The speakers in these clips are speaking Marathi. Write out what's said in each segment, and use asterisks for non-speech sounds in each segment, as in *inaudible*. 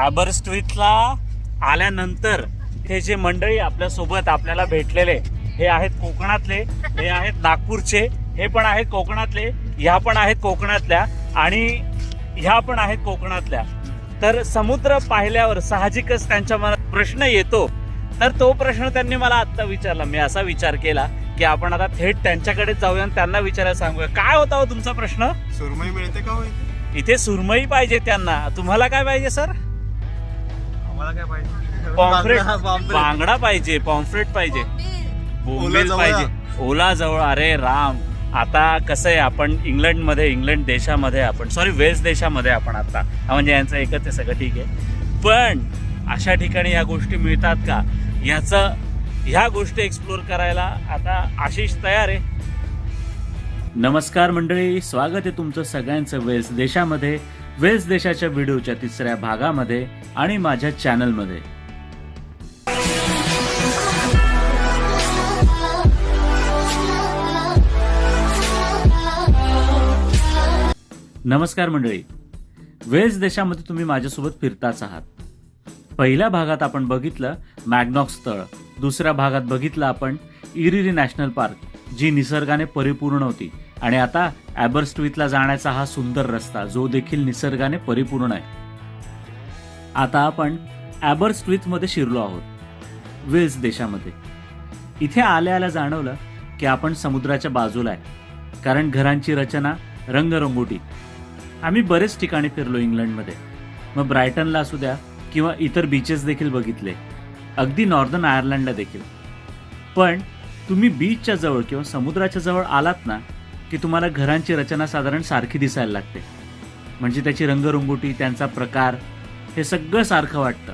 ॲबरस्ट्रीटला आल्यानंतर हे जे मंडळी आपल्यासोबत आपल्याला भेटलेले हे आहेत कोकणातले हे आहेत नागपूरचे हे पण आहेत कोकणातले ह्या पण आहेत कोकणातल्या आणि ह्या पण आहेत कोकणातल्या. तर समुद्र पाहिल्यावर साहजिकच त्यांच्या मनात प्रश्न येतो. तर तो प्रश्न त्यांनी मला आत्ता विचारला. मी असा विचार केला की आपण आता थेट त्यांच्याकडे जाऊया आणि त्यांना विचारायला सांगूया. काय होता हो तुमचा प्रश्न? सुरमई मिळते का हो इथे इथे सुरमई पाहिजे त्यांना. तुम्हाला काय पाहिजे सर? काय पाहिजे? पॉम्फ्रेट बांगडा, पाहिजे पॉम्फ्रेट पाहिजे. बोंबील. पाहिजे. ओला जवळ अरे राम. आता कसं आहे आपण इंग्लंडमध्ये इंग्लंड देशामध्ये आपण सॉरी वेस्ट देशामध्ये आपण आता. म्हणजे यांचं एकच आहे सगळं ठीक आहे. पण अशा ठिकाणी ह्या गोष्टी मिळतात का? ह्याचं ह्या गोष्टी एक्सप्लोर करायला आता आशिष तयार आहे. नमस्कार मंडळी स्वागत आहे तुमचं सगळ्यांचं वेल्स देशामध्ये. वेल्स देशाच्या व्हिडिओच्या तिसऱ्या भागामध्ये आणि माझ्या चॅनलमध्ये. नमस्कार मंडळी. वेल्स देशामध्ये तुम्ही माझ्यासोबत फिरताच आहात. पहिल्या भागात आपण बघितलं मॅग्नॉक्स स्थळ दुसऱ्या भागात बघितलं आपण इरिरी नॅशनल पार्क जी निसर्गाने परिपूर्ण होती. आणि आता ॲबरस्ट्वीथला जाण्याचा हा सुंदर रस्ता जो देखील निसर्गाने परिपूर्ण आहे. आता आपण ॲबरस्ट्वीथमध्ये शिरलो आहोत वेल्स देशामध्ये. इथे आल्या आल्या जाणवलं की आपण समुद्राच्या बाजूला आहे कारण घरांची रचना रंगरंगोटी. आम्ही बरेच ठिकाणी फिरलो इंग्लंडमध्ये. मग ब्रायटनला असू द्या किंवा इतर बीचेस देखील बघितले. अगदी नॉर्दर्न आयर्लंडला देखील. पण तुम्ही बीचच्या जवळ किंवा समुद्राच्या जवळ आलात ना की तुम्हाला घरांची रचना साधारण सारखी दिसायला लागते. म्हणजे त्याची रंगरंगोटी त्यांचा प्रकार हे सगळं सारखं वाटतं.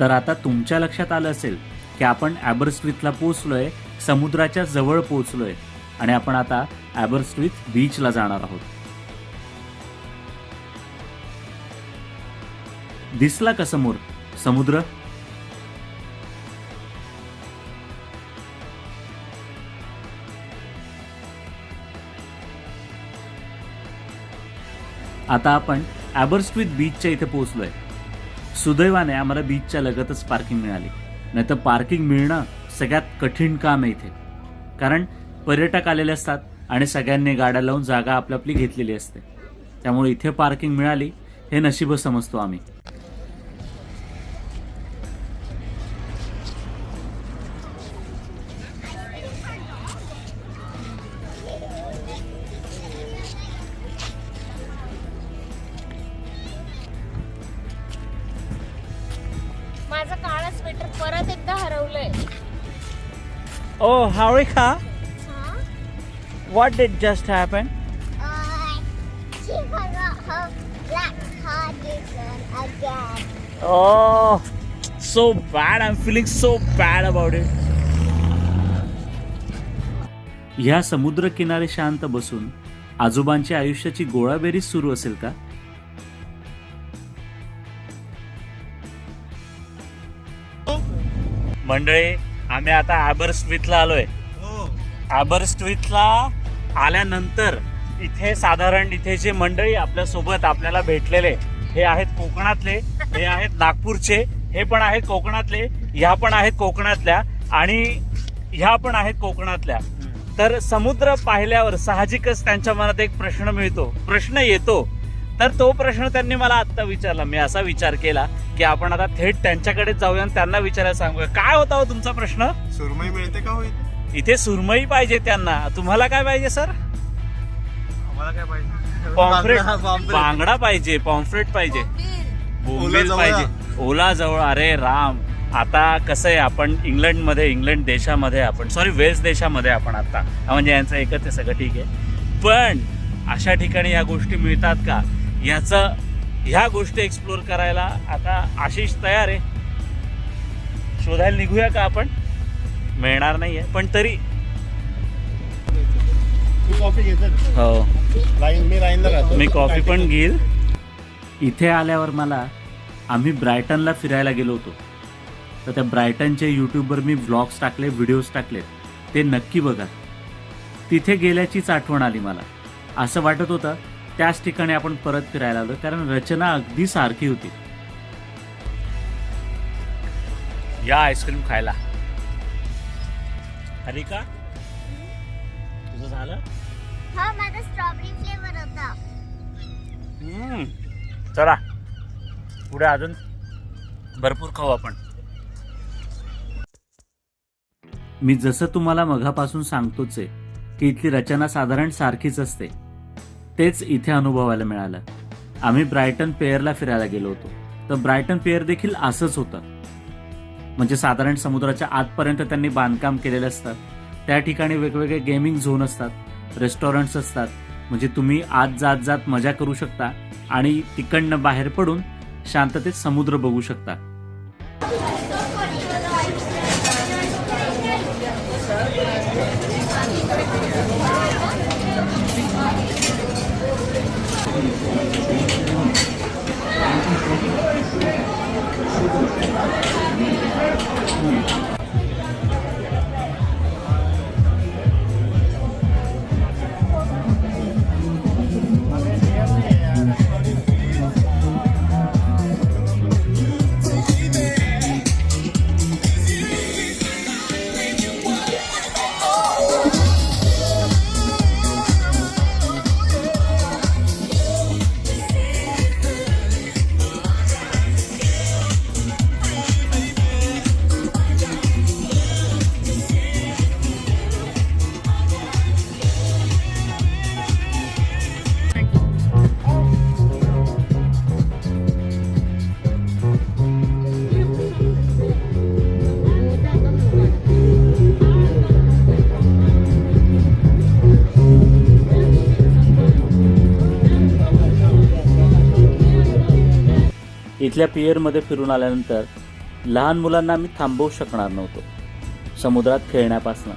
तर आता तुमच्या लक्षात आलं असेल की आपण ॲबरस्ट्रीथला पोचलोय समुद्राच्या जवळ पोचलोय आणि आपण आता ॲबरस्ट्रीथ बीचला जाणार आहोत. दिसला का समोर समुद्र? आता आपण ॲबरस्ट्रीथ बीचच्या इथे पोहोचलोय. सुदैवाने आम्हाला बीचच्या लगतच पार्किंग मिळाली. नाही तर पार्किंग मिळणं सगळ्यात कठीण काम आहे इथे. कारण पर्यटक आलेले असतात आणि सगळ्यांनी गाड्या लावून जागा आपली आपली घेतलेली असते. त्यामुळे इथे पार्किंग मिळाली हे नशीब समजतो आम्ही. हारिका हा? What did just happen Uh, she forgot her black cardigan again. Oh, so bad. I'm feeling so bad about it. ह्या समुद्र किनारे शांत बसून आजोबांच्या आयुष्याची गोळाबेरीज सुरू असेल का मंडळी आम्ही आता ॲबरस्ट्रीथला आलोय. हो. ॲबरस्ट्रीथला आल्यानंतर इथे साधारण इथे जे मंडळी आपल्यासोबत आपल्याला भेटलेले हे आहेत कोकणातले हे आहेत नागपूरचे हे पण आहेत कोकणातले ह्या पण आहेत कोकणातल्या आणि ह्या पण आहेत कोकणातल्या. तर समुद्र पाहिल्यावर साहजिकच त्यांच्या मनात एक प्रश्न मिळतो. प्रश्न येतो तर तो प्रश्न त्यांनी मला आत्ता विचारला. मी असा विचार केला की आपण आता थेट त्यांच्याकडे जाऊया आणि त्यांना विचारायला सांगूया. काय होता हो तुमचा प्रश्न? सुरमई मिळते का हो इथे सुरमई पाहिजे त्यांना. तुम्हाला काय पाहिजे सर? आम्हाला काय पाहिजे? पॉम्फ्रेट बांगडा, पाहिजे पॉम्फ्रेट पाहिजे. बोंबील. पाहिजे. ओला जवळ. अरे राम. आता कसं आहे आपण इंग्लंडमध्ये इंग्लंड देशामध्ये आपण सॉरी वेस्ट देशामध्ये आपण आता. म्हणजे यांचं एकच आहे सगळं ठीक आहे. पण अशा ठिकाणी ह्या गोष्टी मिळतात का? ह्याचं ह्या गोष्टी एक्सप्लोर करायला आता आशिष तयार आहे. शोधायला निघूया का आपण? मिळणार नाहीये पण तरी. हो. मी कॉफी पण घेईल. इथे आल्यावर मला आम्ही ब्रायटनला फिरायला गेलो होतो. तर त्या ब्रायटनचे यूट्यूबवर मी व्लॉग्स टाकले व्हिडिओज टाकले. ते नक्की बघा. तिथे गेल्याचीच आठवण आली मला. असं वाटत होतं त्याच ठिकाणी आपण परत फिरायला आलो कारण रचना अगदी सारखी होती. या आईस्क्रीम खायला. अरे का? तुझं झालं? हा माझा स्ट्रॉबेरी फ्लेवर होता. हम्म. चला. पुढे अजून भरपूर खाऊ आपण. मी जसं तुम्हाला मघापासून सांगतोच आहे की इथली रचना साधारण सारखीच असते. तेच इथे अनुभवायला मिळालं. आम्ही ब्रायटन पेअरला फिरायला गेलो होतो. तर ब्रायटन पेअर देखील असंच होतं. म्हणजे साधारण समुद्राच्या आतपर्यंत त्यांनी बांधकाम केलेलं असतं. त्या ठिकाणी वेगवेगळे गेमिंग झोन असतात रेस्टॉरंट्स असतात. म्हणजे तुम्ही आत जात जात मजा करू शकता आणि तिकडनं बाहेर पडून शांततेत समुद्र बघू शकता. 음. इथल्या पियरमध्ये फिरून आल्यानंतर लहान मुलांना आम्ही थांबवू शकणार नव्हतो. समुद्रात खेळण्यापासनं.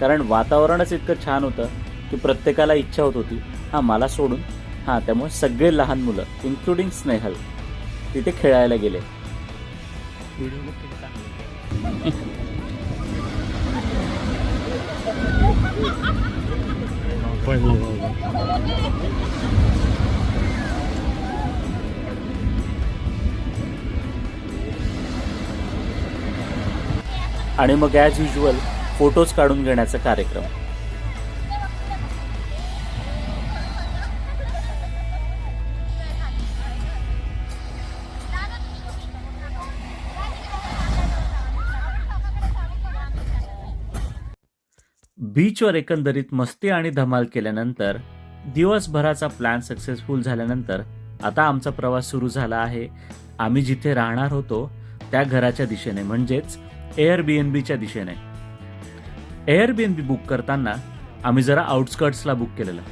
कारण वातावरणच इतकं छान होतं की प्रत्येकाला इच्छा होत होती हां मला सोडून. हां त्यामुळे सगळे लहान मुलं इन्क्लुडिंग स्नेहल तिथे खेळायला गेले. *laughs* आणि मग ॲज युजल फोटोज काढून घेण्याचा कार्यक्रम. बीचवर एकंदरीत मस्ती आणि धमाल केल्यानंतर दिवसभराचा प्लॅन सक्सेसफुल झाल्यानंतर आता आमचा प्रवास सुरू झाला आहे. आम्ही जिथे राहणार होतो त्या घराच्या दिशेने. म्हणजेच एअर बी एन बीच्या दिशेने. Airbnb book करताना आम्ही जरा आउटस्कर्ट्सला बुक केलेलं.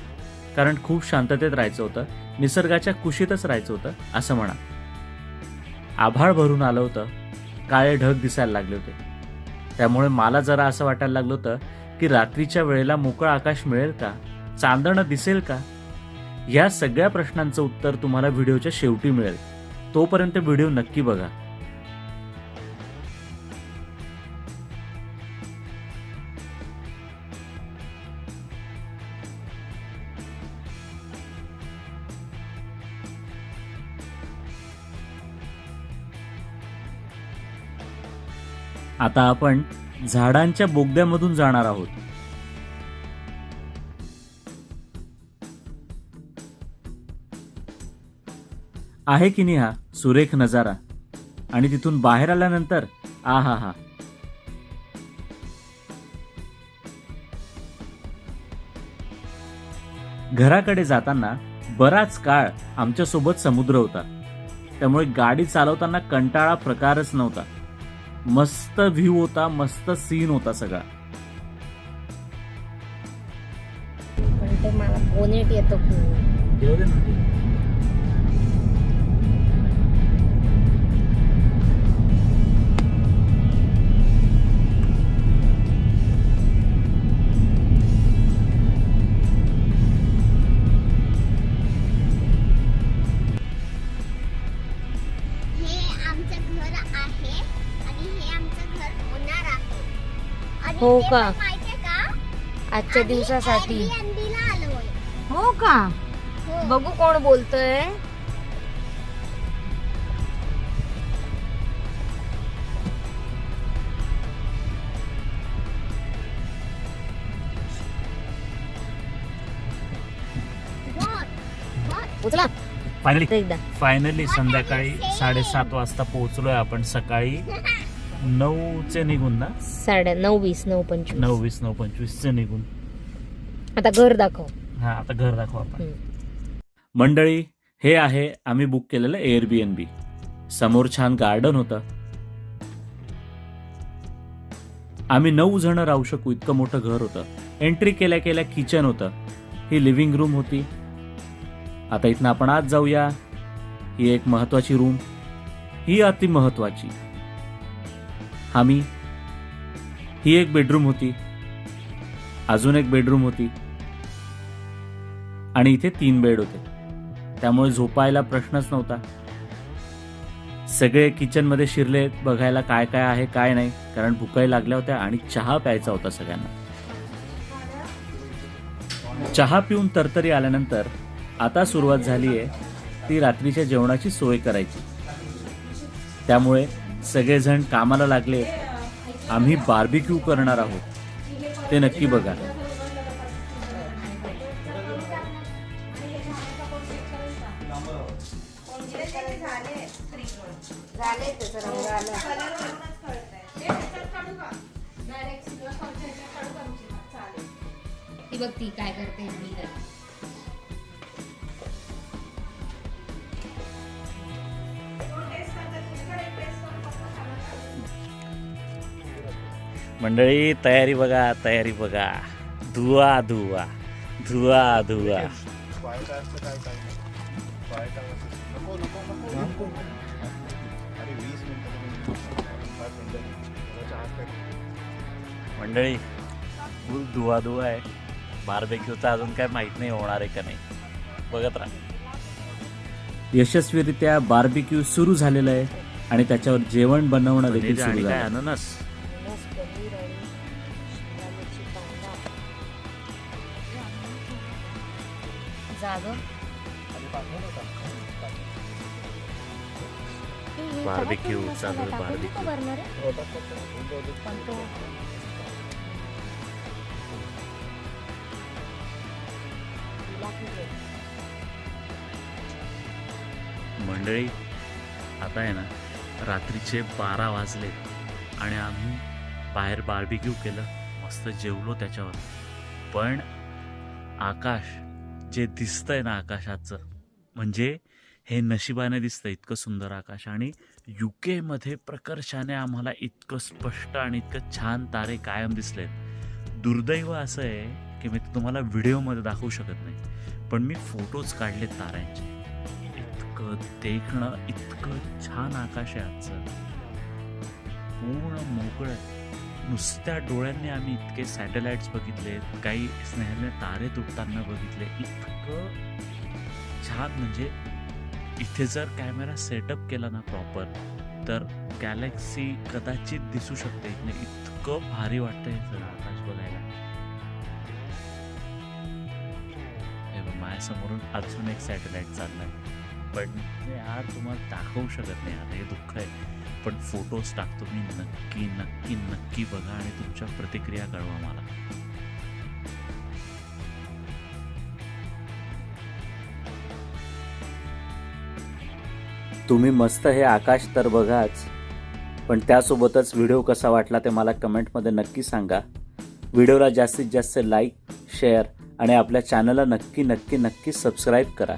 कारण खूप शांततेत राहायचं होतं निसर्गाच्या कुशीतच राहायचं होतं असं म्हणा. आभाळ भरून आलं होतं काळे ढग दिसायला लागले होते. त्यामुळे मला जरा असं वाटायला लागलं होतं की रात्रीच्या वेळेला मोकळं आकाश मिळेल का? चांदणं दिसेल का? या सगळ्या प्रश्नांचं उत्तर तुम्हाला व्हिडिओच्या शेवटी मिळेल. तोपर्यंत व्हिडिओ नक्की बघा. आता आपण झाडांच्या बोगद्यामधून जाणार आहोत. आहे की नाही हा? सुरेख नजारा. आणि तिथून बाहेर आल्यानंतर आ हा हा घराकडे जाताना बराच काळ आमच्यासोबत समुद्र होता. त्यामुळे गाडी चालवताना कंटाळा प्रकारच नव्हता. मस्त व्ह्यू होता मस्त सीन होता सगळा. पण ते मला बोनेट येतं खूप. हो, हो का? आजच्या दिवसासाठी. हो का? बघू कोण बोलतय. फायनली फायनली संध्याकाळी साडेसात वाजता पोहोचलोय आपण सकाळी. *laughs* नऊचे निघून ना? साडे नऊ वीस नऊ पंचवीस. नऊ वीस नऊ पंचवीसचे निघून. आता घर दाखव. हा आता घर दाखव आपण. मंडळी हे आहे आम्ही बुक केलेलं एअर बी एन बी समोर छान गार्डन होतं. आम्ही नऊ जण राहू शकू इतकं मोठं घर होतं. एंट्री केल्या केल्या किचन होतं. ही लिव्हिंग रूम होती. आता इथनं आपण आज जाऊया. ही एक महत्वाची रूम ही अति महत्वाची आम्ही ही एक बेडरूम होती अजून एक बेडरूम होती आणि इथे तीन बेड होते. त्यामुळे झोपायला प्रश्नच नव्हता. सगळे किचनमध्ये शिरले बघायला काय काय आहे काय नाही कारण भुकाई लागल्या होत्या आणि चहा प्यायचा होता सगळ्यांना. चहा पिऊन तरतरी आल्यानंतर आता सुरुवात झाली आहे ती रात्रीच्या जेवणाची सोय करायची. त्यामुळे सगळेजण कामाला लागले. आम्ही बार्बिक्यू करणार आहोत. ते नक्की बघा. ती बघ ती काय करते. मंडळी तयारी बघा तयारी बघा. धुवा धुवा. धुवा धुवा. काय काय काय काय. मंडळी फुल धुवा धुवा आहे. बारबेक्यूचं अजून काय माहीत नाही होणार आहे का नाही. बघत राहा. यशस्वीरित्या बार्बिक्यू सुरू झालेलं आहे आणि त्याच्यावर जेवण बनवणं देखील अननस अननस, जा गं. हे, हे Barbecue टाकून मसाला चालू भरणार आहे? पण तो. मंडळी आता आहे ना रात्रीचे बारा वाजले आणि आम्ही बाहेर बार्बिक्यू केलं मस्त जेवलो त्याच्यावर पण आकाश जे दिसतंय ना आकाशाचं म्हणजे हे नशिबाने दिसतं इतकं सुंदर आकाश. आणि यू केमध्ये प्रकर्षाने आम्हाला इतकं स्पष्ट आणि इतकं छान तारे कायम दिसलेत. दुर्दैव असं आहे की मी तुम्हाला व्हिडिओमध्ये दाखवू शकत नाही पण मी फोटोज काढले ताऱ्यांचे. इतकं देखणं इतकं छान आकाश आहे आजचं. पूर्ण मोकळं नुसत्या डोळ्यांनी आम्ही इतके सॅटेलाइट्स बघितले काही स्नेहाने तारे तुटताना बघितले. इतकं छान म्हणजे इथे जर कॅमेरा सेटअप केला ना प्रॉपर तर गॅलेक्सी कदाचित दिसू शकते. म्हणजे इतकं भारी वाटतं हे सगळं आकाश बघायला. माझ्यासमोरून अजून एक सॅटेलाइट चाललाय. पण ते आज तुम्हाला दाखवू शकत नाही. आता हे दुःख आहे. पण फोटोज टाकतो. मी नक्की नक्की नक्की बघा आणि तुमच्या प्रतिक्रिया कळवा मला. तुम्ही मस्त हे आकाश तर बघाच पण त्यासोबतच व्हिडिओ कसा वाटला ते मला कमेंटमध्ये नक्की सांगा. व्हिडिओला जास्तीत जास्त लाईक शेअर आणि आपल्या चॅनलला नक्की नक्की नक्की सबस्क्राईब करा.